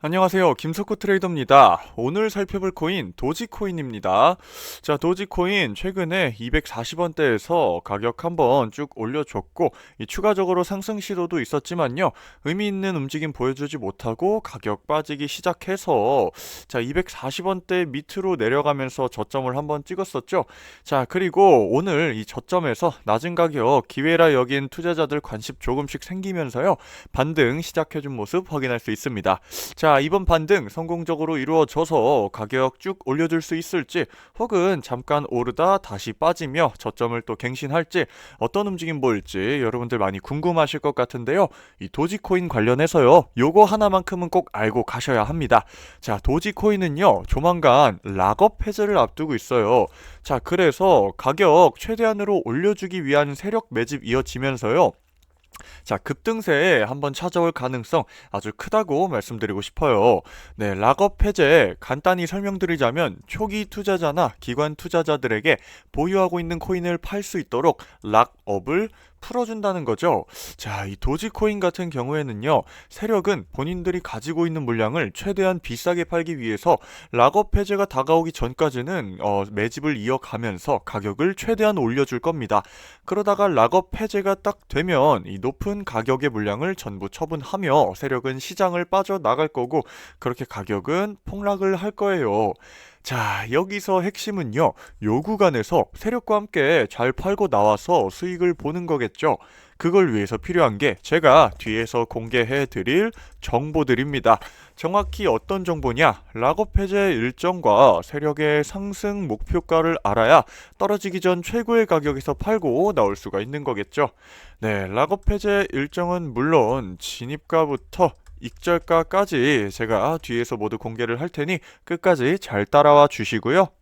안녕하세요. 김석호 트레이더입니다. 오늘 살펴볼 코인 도지코인입니다. 자, 도지코인 최근에 240원대에서 가격 한번 쭉 올려줬고 이 추가적으로 상승 시도도 있었지만요. 의미 있는 움직임 보여주지 못하고 가격 빠지기 시작해서 자, 240원대 밑으로 내려가면서 저점을 한번 찍었었죠. 자, 그리고 오늘 이 저점에서 낮은 가격 기회라 여긴 투자자들 관심 조금씩 생기면서요. 반등 시작해준 모습 확인할 수 있습니다. 자, 자, 이번 반등 성공적으로 이루어져서 가격 쭉 올려줄 수 있을지 혹은 잠깐 오르다 다시 빠지며 저점을 또 갱신할지 어떤 움직임 보일지 여러분들 많이 궁금하실 것 같은데요. 이 도지코인 관련해서요. 요거 하나만큼은 꼭 알고 가셔야 합니다. 자, 도지코인은요. 조만간 락업 해제를 앞두고 있어요. 자, 그래서 가격 최대한으로 올려주기 위한 세력 매집 이어지면서요. 자, 급등세에 한번 찾아올 가능성 아주 크다고 말씀드리고 싶어요. 네, 락업 해제 간단히 설명드리자면 초기 투자자나 기관 투자자들에게 보유하고 있는 코인을 팔 수 있도록 락업을 풀어준다는 거죠. 자, 이 도지코인 같은 경우에는요, 세력은 본인들이 가지고 있는 물량을 최대한 비싸게 팔기 위해서 락업 해제가 다가오기 전까지는 어, 매집을 이어가면서 가격을 최대한 올려줄 겁니다. 그러다가 락업 해제가 딱 되면 이 높은 가격의 물량을 전부 처분하며 세력은 시장을 빠져나갈 거고 그렇게 가격은 폭락을 할 거예요. 자, 여기서 핵심은요, 요 구간에서 세력과 함께 잘 팔고 나와서 수익을 보는 거겠죠. 그걸 위해서 필요한 게 제가 뒤에서 공개해 드릴 정보들입니다. 정확히 어떤 정보냐? 락업 해제 일정과 세력의 상승 목표가를 알아야 떨어지기 전 최고의 가격에서 팔고 나올 수가 있는 거겠죠. 네, 락업 해제 일정은 물론 진입가부터 익절가까지 제가 뒤에서 모두 공개를 할 테니 끝까지 잘 따라와 주시고요.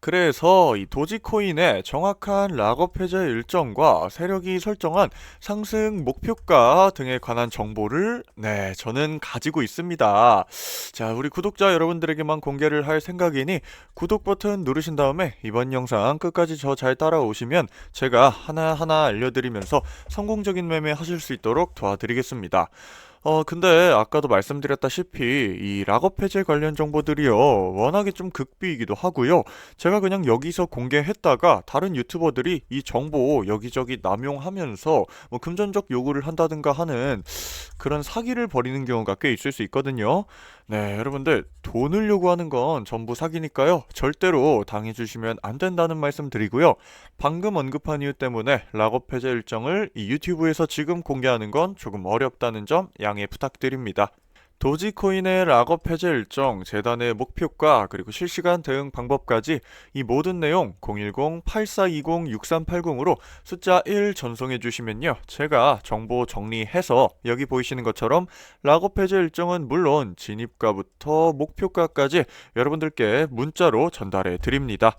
그래서 이 도지코인의 정확한 락업 해제 일정과 세력이 설정한 상승 목표가 등에 관한 정보를 네, 저는 가지고 있습니다. 자, 우리 구독자 여러분들에게만 공개를 할 생각이니 구독 버튼 누르신 다음에 이번 영상 끝까지 저 잘 따라오시면 제가 하나하나 알려드리면서 성공적인 매매 하실 수 있도록 도와드리겠습니다. 어, 근데 아까도 말씀드렸다시피 이 락업 해제 관련 정보들이요. 워낙에 좀 극비이기도 하고요. 제가 그냥 여기서 공개했다가 다른 유튜버들이 이 정보 여기저기 남용하면서 뭐 금전적 요구를 한다든가 하는 그런 사기를 벌이는 경우가 꽤 있을 수 있거든요. 네, 여러분들 돈을 요구하는 건 전부 사기니까요. 절대로 당해 주시면 안 된다는 말씀 드리고요. 방금 언급한 이유 때문에 락업 해제 일정을 이 유튜브에서 지금 공개하는 건 조금 어렵다는 점 양해 부탁드립니다. 도지코인의 락업 해제 일정, 재단의 목표가, 그리고 실시간 대응 방법까지 이 모든 내용 010-8420-6380으로 숫자 1 전송해 주시면요. 제가 정보 정리해서 여기 보이시는 것처럼 락업 해제 일정은 물론 진입가부터 목표가까지 여러분들께 문자로 전달해 드립니다.